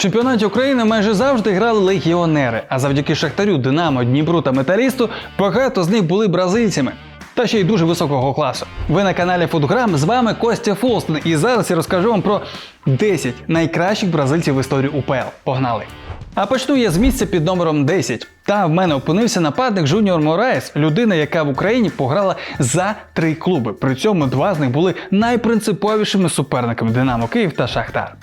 Чемпіонаті України майже завжди грали легіонери, а завдяки Шахтарю, Динамо, Дніпру та Металісту багато з них були бразильцями. Та ще й дуже високого класу. Ви на каналі Футграм, з вами Костя Фолстен, і зараз я розкажу вам про 10 найкращих бразильців в історії УПЛ. Погнали! А почну я з місця під номером 10. Там в мене опинився нападник Жуніор Мораєс, людина, яка в Україні пограла за три клуби. При цьому два з них були найпринциповішими суперниками Динамо Київ та Шахтар.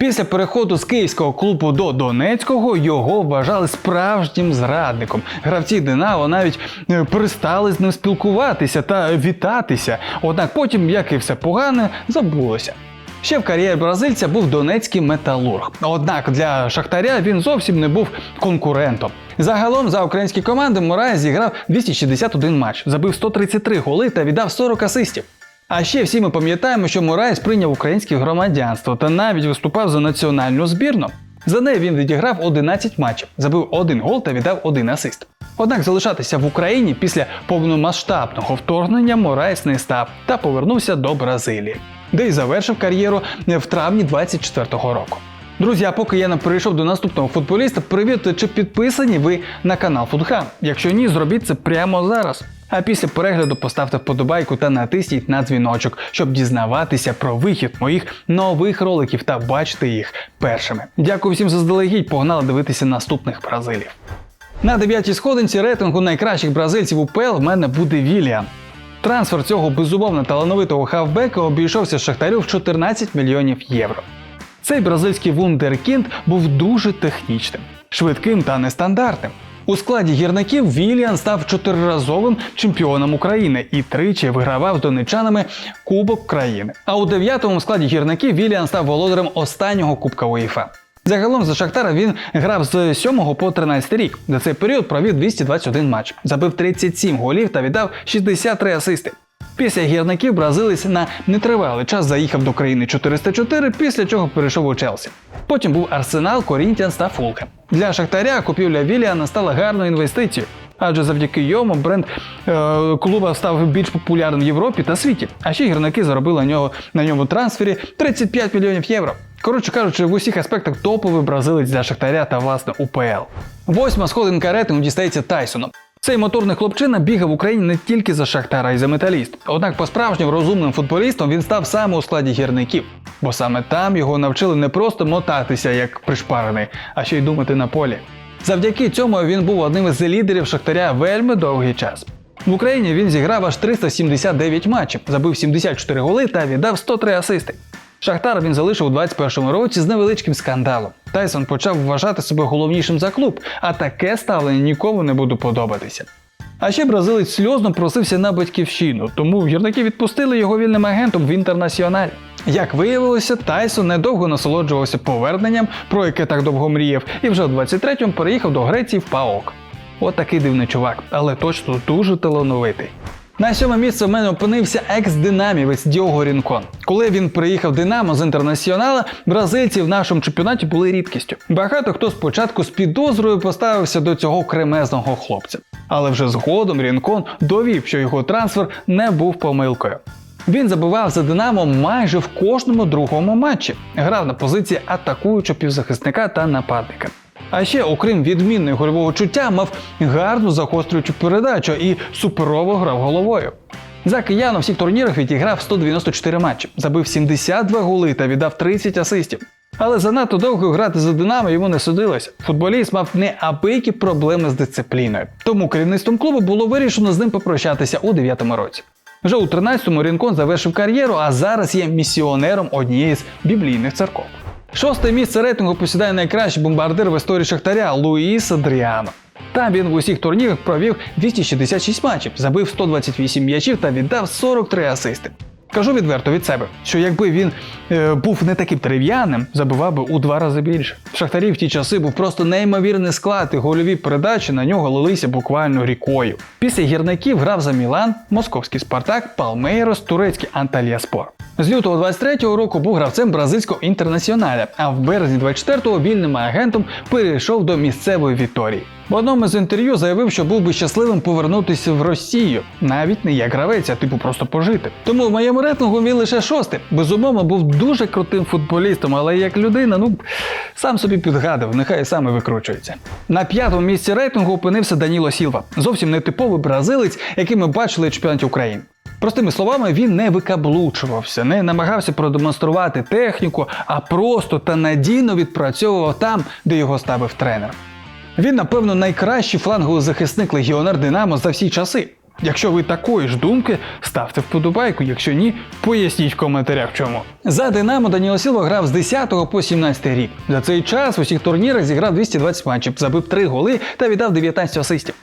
Після переходу з київського клубу до Донецького його вважали справжнім зрадником. Гравці Динамо навіть е, перестали з ним спілкуватися та вітатися. Однак потім, як і все погане, забулося. Ще в кар'єрі бразильця був донецький металург. Однак для Шахтаря він зовсім не був конкурентом. Загалом за українські команди Морай зіграв 261 матч, забив 133 голи та віддав 40 асистів. А ще всі ми пам'ятаємо, що Мораєс прийняв українське громадянство та навіть виступав за національну збірну. За неї він відіграв 11 матчів, забив один гол та віддав один асист. Однак залишатися в Україні після повномасштабного вторгнення Мораєс не став та повернувся до Бразилії, де й завершив кар'єру в травні 24-го року. Друзі, а поки я не перейшов до наступного футболіста, перевірте, чи підписані ви на канал Футхам. Якщо ні, зробіть це прямо зараз. А після перегляду поставте вподобайку та натисніть на дзвіночок, щоб дізнаватися про вихід моїх нових роликів та бачити їх першими. Дякую всім заздалегідь, погнали дивитися наступних бразилів. На дев'ятій сходинці рейтингу найкращих бразильців УПЛ в мене буде Віліан. Трансфер цього безумовно талановитого хавбека обійшовся Шахтарю в 14 мільйонів євро. Цей бразильський вундеркінд був дуже технічним, швидким та нестандартним. У складі гірників Віліан став чотириразовим чемпіоном України і тричі вигравав з донечанами Кубок країни. А у дев'ятому складі гірників Віліан став володарем останнього Кубка УЄФА. Загалом за Шахтара він грав з 7 по 13 рік. За цей період провів 221 матч, забив 37 голів та віддав 63 асисти. Після гірників бразилець на нетривалий час заїхав до країни 404, після чого перейшов у Челсі. Потім був Арсенал, Корінтіанс та Фулхем. Для Шахтаря купівля Віліана стала гарною інвестицією, адже завдяки йому бренд е, клуба став більш популярним в Європі та світі. А ще гірники заробили на нього на ньому трансфері 35 мільйонів євро. Коротше кажучи, в усіх аспектах топовий бразилець для Шахтаря та власне УПЛ. Восьма сходинка рейтингу дістається Тайсону. Цей моторний хлопчина бігав в Україні не тільки за Шахтара, й за металіст. Однак по-справжньому розумним футболістом він став саме у складі гірників, бо саме там його навчили не просто мотатися як пришпарений, а ще й думати на полі. Завдяки цьому він був одним із лідерів Шахтаря вельми довгий час. В Україні він зіграв аж 379 матчів, забив 74 голи та віддав 103 асисти. Шахтар він залишив у 21-му році з невеличким скандалом. Тайсон почав вважати себе головнішим за клуб, а таке ставлення нікому не буде подобатися. А ще бразилець сльозно просився на батьківщину, тому гірники відпустили його вільним агентом в інтернаціоналі. Як виявилося, Тайсон недовго насолоджувався поверненням, про яке так довго мріяв, і вже в 23-му переїхав до Греції в ПАОК. От такий дивний чувак, але точно дуже талановитий. На сьоме місце в мене опинився екс-динамівець Діого Рінкон. Коли він приїхав Динамо з інтернаціонала, бразильці в нашому чемпіонаті були рідкістю. Багато хто спочатку з підозрою поставився до цього кремезного хлопця. Але вже згодом Рінкон довів, що його трансфер не був помилкою. Він забивав за Динамо майже в кожному другому матчі, грав на позиції атакуючого півзахисника та нападника. А ще, окрім відмінної гольового чуття, мав гарну загострюючу передачу і суперово грав головою. За киян у всіх турнірах відіграв 194 матчі, забив 72 голи та віддав 30 асистів. Але занадто довго грати за Динамо йому не судилося. Футболіст мав неабиякі проблеми з дисципліною. Тому керівництвом клубу було вирішено з ним попрощатися у 9-му році. Вже у 13-му Рінкон завершив кар'єру, а зараз є місіонером однієї з біблійних церков. Шосте місце рейтингу посідає найкращий бомбардир в історії Шахтаря Луїс Адріано. Там він в усіх турнірах провів 266 матчів, забив 128 м'ячів та віддав 43 асисти. Кажу відверто від себе, що якби він е, був не таким дерев'яним, забивав би у два рази більше. В Шахтарі в ті часи був просто неймовірний склад, і гольові передачі на нього лилися буквально рікою. Після гірників грав за Мілан, Московський Спартак, Палмейрос, турецький Анталіаспор. З лютого 23-го року був гравцем бразильського інтернаціоналя, а в березні 24-го вільним агентом перейшов до місцевої Віторії. В одному з інтерв'ю заявив, що був би щасливим повернутися в Росію, навіть не як гравець, а типу просто пожити. Тому в моєму рейтингу він лише шостий. Безумовно, був дуже крутим футболістом, але як людина, ну сам собі підгадав, нехай сам і викручується. На п'ятому місці рейтингу опинився Даніло Сілва, зовсім не типовий бразилець, який ми бачили чемпіонаті України. Простими словами, він не викаблучувався, не намагався продемонструвати техніку, а просто та надійно відпрацьовував там, де його ставив тренер. Він, напевно, найкращий фланговий захисник легіонер Динамо за всі часи. Якщо ви такої ж думки, ставте вподобайку. Якщо ні, поясніть в коментарях чому. За Динамо Даніло Сілва грав з 10 по 17 рік. За цей час в усіх турнірах зіграв 220 матчів, забив 3 голи та віддав 19 асистів.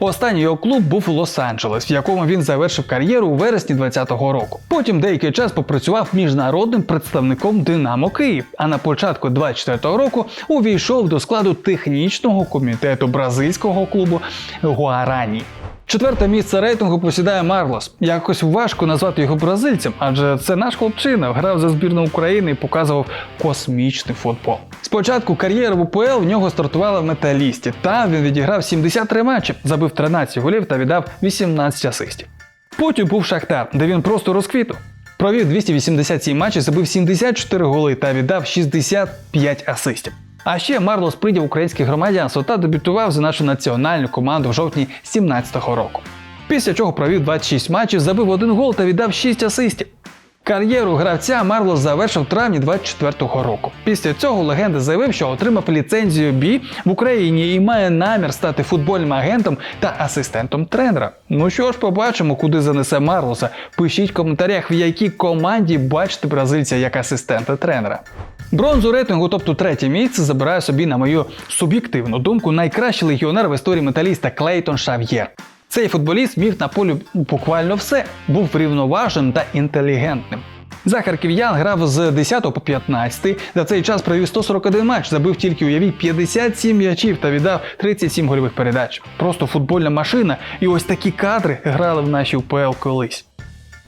Останній його клуб був Лос-Анджелес, в якому він завершив кар'єру у вересні 2020 року. Потім деякий час попрацював міжнародним представником Динамо Київ. А на початку 2024 року увійшов до складу технічного комітету бразильського клубу Гуарані. Четверте місце рейтингу посідає Марлос. Якось важко назвати його бразильцем, адже це наш хлопчина, грав за збірну України і показував космічний футбол. Спочатку кар'єри в УПЛ в нього стартувала в металісті. Там він відіграв 73 матчі, забив 13 голів та віддав 18 асистів. Потім був Шахтар, де він просто розквітав. Провів 287 матчів, забив 74 голи та віддав 65 асистів. А ще Марлос прийняв українське громадянство та дебютував за нашу національну команду в жовтні 2017 року. Після чого провів 26 матчів, забив один гол та віддав 6 асистів. Кар'єру гравця Марлос завершив в травні 24-го року. Після цього легенда заявив, що отримав ліцензію B в Україні і має намір стати футбольним агентом та асистентом тренера. Ну що ж, побачимо, куди занесе Марлоса. Пишіть в коментарях, в якій команді бачите бразильця як асистента тренера. Бронзу рейтингу, тобто третє місце, забирає собі, на мою суб'єктивну думку, найкращий легіонер в історії металіста Клейтон Шав'єр. Цей футболіст міг на полі буквально все, був рівноважним та інтелігентним. За харків'ян грав з 10 по 15, за цей час провів 141 матч, забив тільки уявіть 57 м'ячів та віддав 37 гольових передач. Просто футбольна машина, і ось такі кадри грали в нашій УПЛ колись.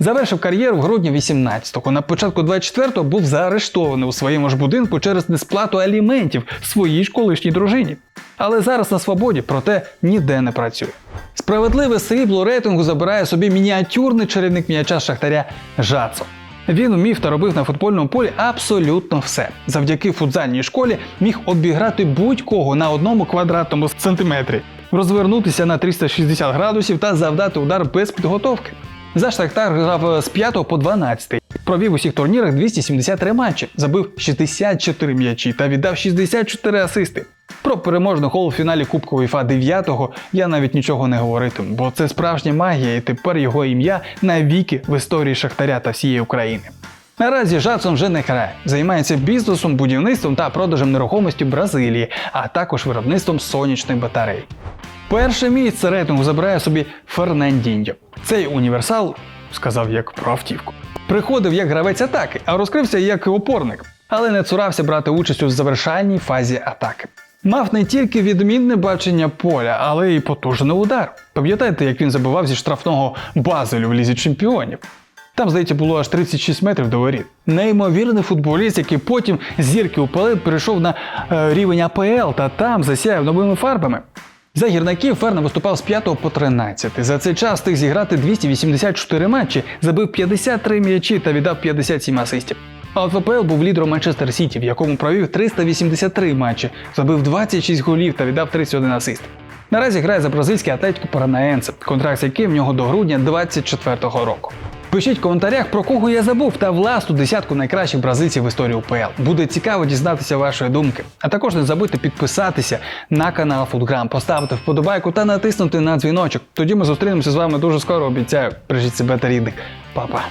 Завершив кар'єру в грудні 18-го. На початку 24-го був заарештований у своєму ж будинку через несплату аліментів своїй ж колишній дружині. Але зараз на свободі, проте ніде не працює. Справедливе срібло рейтингу забирає собі мініатюрний чарівник м'яча Шахтаря Жацо. Він вмів та робив на футбольному полі абсолютно все. Завдяки футзальній школі міг обіграти будь-кого на одному квадратному сантиметрі, розвернутися на 360 градусів та завдати удар без підготовки. За Шахтар грав з 5 по 12. Провів у всіх турнірах 273 матчі, забив 64 м'ячі та віддав 64 асисти. Про переможний гол у фіналі Кубку УЄФА 9-го я навіть нічого не говоритиму, бо це справжня магія, і тепер його ім'я навіки в історії Шахтаря та всієї України. Наразі Жадсон вже не грає, займається бізнесом, будівництвом та продажем нерухомості в Бразилії, а також виробництвом сонячних батарей. Перше місце рейтингу забирає собі Фернандіньо. Цей універсал сказав як про автівку. Приходив як гравець атаки, а розкрився як опорник, але не цурався брати участь у завершальній фазі атаки. Мав не тільки відмінне бачення поля, але й потужний удар. Пам'ятаєте, як він забивав зі штрафного базелю в лізі чемпіонів? Там, здається, було аж 36 метрів до воріт. Неймовірний футболіст, який потім зірки УПЛ перейшов на е, рівень АПЛ та там засяяв новими фарбами. За гірників Ферна виступав з 5 по 13. За цей час встиг зіграти 284 матчі, забив 53 м'ячі та віддав 57 асистів. А от ВПЛ був лідером Манчестер Сіті, в якому провів 383 матчі, забив 26 голів та віддав 31 асист. Наразі грає за бразильський Атлетико Паранаенсе, контракт з в нього до грудня 24-го року. Пишіть в коментарях, про кого я забув, та власну десятку найкращих бразильців в історії УПЛ. Буде цікаво дізнатися вашої думки. А також не забудьте підписатися на канал Футграм, поставити вподобайку та натиснути на дзвіночок. Тоді ми зустрінемося з вами дуже скоро. Обіцяю, бережіть себе та рідних. Па-па!